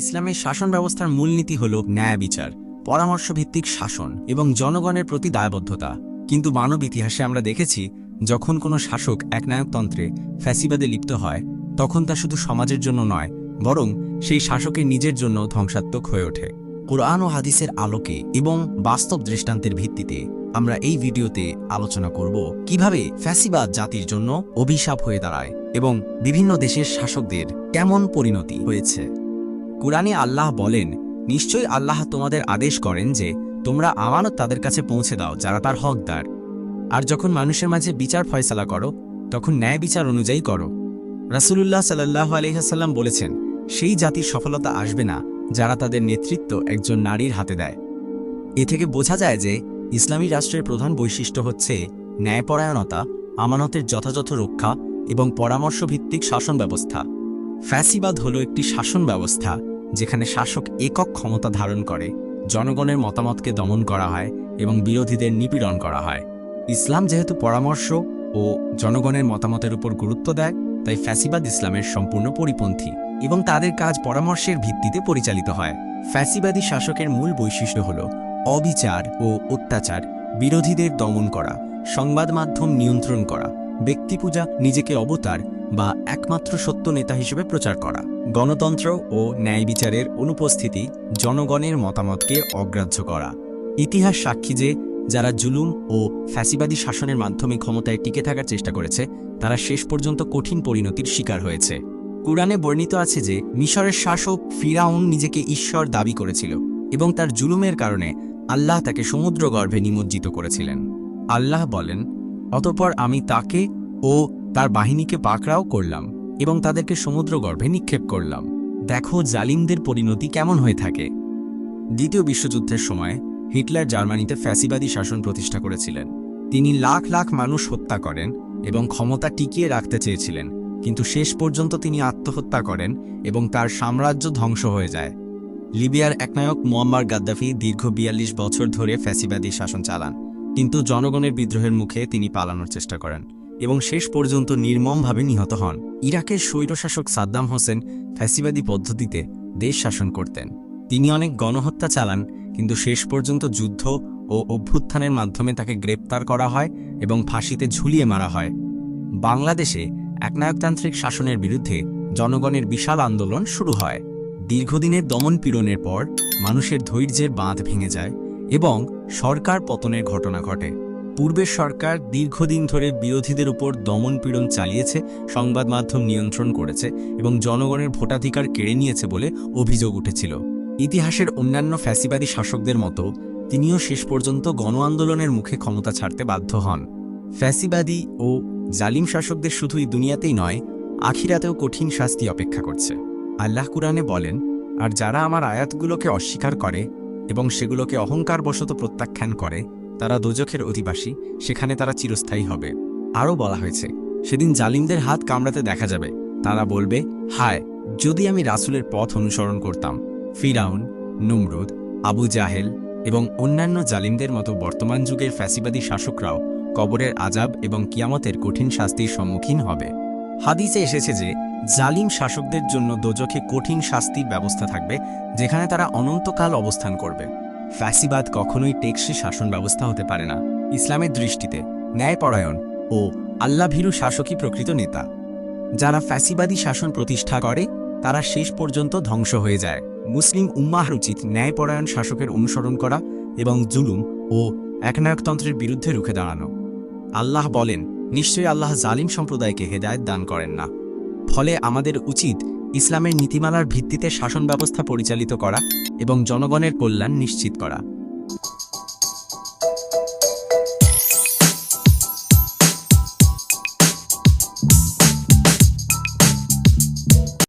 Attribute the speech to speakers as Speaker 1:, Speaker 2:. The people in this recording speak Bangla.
Speaker 1: ইসলামের শাসন ব্যবস্থার মূলনীতি হল ন্যায় বিচার, পরামর্শভিত্তিক শাসন এবং জনগণের প্রতি দায়বদ্ধতা। কিন্তু মানব ইতিহাসে আমরা দেখেছি, যখন কোনো শাসক একনায়কতন্ত্রে ফ্যাসিবাদে লিপ্ত হয়, তখন তা শুধু সমাজের জন্য নয়, বরং সেই শাসকের নিজের জন্য ধ্বংসাত্মক হয়ে ওঠে। কোরআন ও হাদিসের আলোকে এবং বাস্তব দৃষ্টান্তের ভিত্তিতে আমরা এই ভিডিওতে আলোচনা করব কীভাবে ফ্যাসিবাদ জাতির জন্য অভিশাপ হয়ে দাঁড়ায় এবং বিভিন্ন দেশের শাসকদের কেমন পরিণতি হয়েছে। কুরআনে আল্লাহ বলেন, নিশ্চয়ই আল্লাহ তোমাদের আদেশ করেন যে তোমরা আমানত তাদের কাছে পৌঁছে দাও যারা তার হকদার। আর যখন মানুষের মাঝে বিচার ফয়সালা করো, তখন ন্যায় বিচার অনুযায়ী করো। রাসূলুল্লাহ সাল্লাহ আলহিহাসাল্লাম বলেছেন, সেই জাতির সফলতা আসবে না যারা তাদের নেতৃত্ব একজন নারীর হাতে দেয়। এ থেকে বোঝা যায় যে ইসলামী রাষ্ট্রের প্রধান বৈশিষ্ট্য হচ্ছে ন্যায়পরায়ণতা, আমানতের যথাযথ রক্ষা এবং পরামর্শভিত্তিক শাসন ব্যবস্থা ফ্যাসিবাদ হল একটি শাসন ব্যবস্থা যেখানে শাসক একক ক্ষমতা ধারণ করে, জনগণের মতামতকে দমন করা হয় এবং বিরোধীদের নিপীড়ন করা হয়। ইসলাম যেহেতু পরামর্শ ও জনগণের মতামতের উপর গুরুত্ব দেয়, তাই ফ্যাসিবাদ ইসলামের সম্পূর্ণ পরিপন্থী এবং তাদের কাজ পরামর্শের ভিত্তিতে পরিচালিত হয়। ফ্যাসিবাদী শাসকের মূল বৈশিষ্ট্য হল অবিচার ও অত্যাচার, বিরোধীদের দমন করা, সংবাদ মাধ্যম নিয়ন্ত্রণ করা ব্যক্তিপূজা নিজেকে অবতার বা একমাত্র সত্য নেতা হিসেবে প্রচার করা। গণতন্ত্র ও ন্যায় বিচারের অনুপস্থিতি জনগণের মতামতকে অগ্রাহ্য করা। ইতিহাস সাক্ষী যে, যারা জুলুম ও ফ্যাসিবাদী শাসনের মাধ্যমে ক্ষমতায় টিকে থাকার চেষ্টা করেছে, তারা শেষ পর্যন্ত কঠিন পরিণতির শিকার হয়েছে। কুরআনে বর্ণিত আছে যে, মিশরের শাসক ফিরাউন নিজেকে ঈশ্বর দাবি করেছিল এবং তার জুলুমের কারণে আল্লাহ তাকে সমুদ্র গর্ভে নিমজ্জিত করেছিলেন। আল্লাহ বলেন, অতঃপর আমি তাকে ও তার বাহিনীকে পাকড়াও করলাম এবং তাদেরকে সমুদ্র গর্ভে নিক্ষেপ করলাম। দেখো জালিমদের পরিণতি কেমন হয়ে থাকে। দ্বিতীয় বিশ্বযুদ্ধের সময় হিটলার জার্মানিতে ফ্যাসিবাদী শাসন প্রতিষ্ঠা করেছিলেন। তিনি লাখ লাখ মানুষ হত্যা করেন এবং ক্ষমতা টিকিয়ে রাখতে চেয়েছিলেন, কিন্তু শেষ পর্যন্ত তিনি আত্মহত্যা করেন এবং তার সাম্রাজ্য ধ্বংস হয়ে যায়। লিবিয়ার একনায়ক মোয়াম্মার গাদ্দাফি দীর্ঘ বিয়াল্লিশ বছর ধরে ফ্যাসিবাদী শাসন চালান, কিন্তু জনগণের বিদ্রোহের মুখে তিনি পালানোর চেষ্টা করেন। এবং শেষ পর্যন্ত নির্মমভাবে নিহত হন। ইরাকের স্বৈরশাসক সাদ্দাম হোসেন ফ্যাসিবাদী পদ্ধতিতে দেশ শাসন করতেন। তিনি অনেক গণহত্যা চালান, কিন্তু শেষ পর্যন্ত যুদ্ধ ও অভ্যুত্থানের মাধ্যমে তাকে গ্রেপ্তার করা হয় এবং ফাঁসিতে ঝুলিয়ে মারা হয়। বাংলাদেশে একনায়কতান্ত্রিক শাসনের বিরুদ্ধে জনগণের বিশাল আন্দোলন শুরু হয়। দীর্ঘদিনের দমন পীড়নের পর মানুষের ধৈর্যের বাঁধ ভেঙে যায় এবং সরকার পতনের ঘটনা ঘটে। পূর্বের সরকার দীর্ঘদিন ধরে বিরোধীদের উপর দমন পীড়ন চালিয়েছে, সংবাদ মাধ্যম নিয়ন্ত্রণ করেছে এবং জনগণের ভোটাধিকার কেড়ে নিয়েছে বলে অভিযোগ উঠেছিল। ইতিহাসের অন্যান্য ফ্যাসিবাদী শাসকদের মতো তিনিও শেষ পর্যন্ত গণ আন্দোলনের মুখে ক্ষমতা ছাড়তে বাধ্য হন। ফ্যাসিবাদী ও জালিম শাসকদের শুধু এই দুনিয়াতেই নয়, আখিরাতেও কঠিন শাস্তি অপেক্ষা করছে। আল্লাহ কুরআনে বলেন, আর যারা আমার আয়াতগুলোকে অস্বীকার করে এবং সেগুলোকে অহংকারবশত প্রত্যাখ্যান করে তারা দোজখের অধিবাসী, সেখানে তারা চিরস্থায়ী হবে। আরও বলা হয়েছে, সেদিন জালিমদের হাত কামড়াতে দেখা যাবে। তারা বলবে, হায়, যদি আমি রাসুলের পথ অনুসরণ করতাম, ফিরাউন, নুমরুদ, আবু জাহেল এবং অন্যান্য জালিমদের মতো বর্তমান যুগের ফ্যাসিবাদী শাসকরাও কবরের আজাব এবং কিয়ামতের কঠিন শাস্তির সম্মুখীন হবে। হাদিসে এসেছে যে, জালিম শাসকদের জন্য দোজখে কঠিন শাস্তির ব্যবস্থা থাকবে, যেখানে তারা অনন্তকাল অবস্থান করবে। ফ্যাসিবাদ কখনোই টেকসই শাসন ব্যবস্থা হতে পারে না। ইসলামের দৃষ্টিতে ন্যায়পরায়ণ ও আল্লাভীরু শাসকই প্রকৃত নেতা। যারা ফ্যাসিবাদী শাসন প্রতিষ্ঠা করে, তারা শেষ পর্যন্ত ধ্বংস হয়ে যায়। মুসলিম উম্মাহর উচিত ন্যায়পরায়ণ শাসকের অনুসরণ করা এবং জুলুম ও একনায়কতন্ত্রের বিরুদ্ধে রুখে দাঁড়ানো। আল্লাহ বলেন, নিশ্চয়ই আল্লাহ জালিম সম্প্রদায়কে হেদায়ত দান করেন না। ফলে আমাদের উচিত ইসলামের নীতিমালার ভিত্তিতে শাসন ব্যবস্থা পরিচালিত করা এবং জনগণের কল্যাণ নিশ্চিত করা।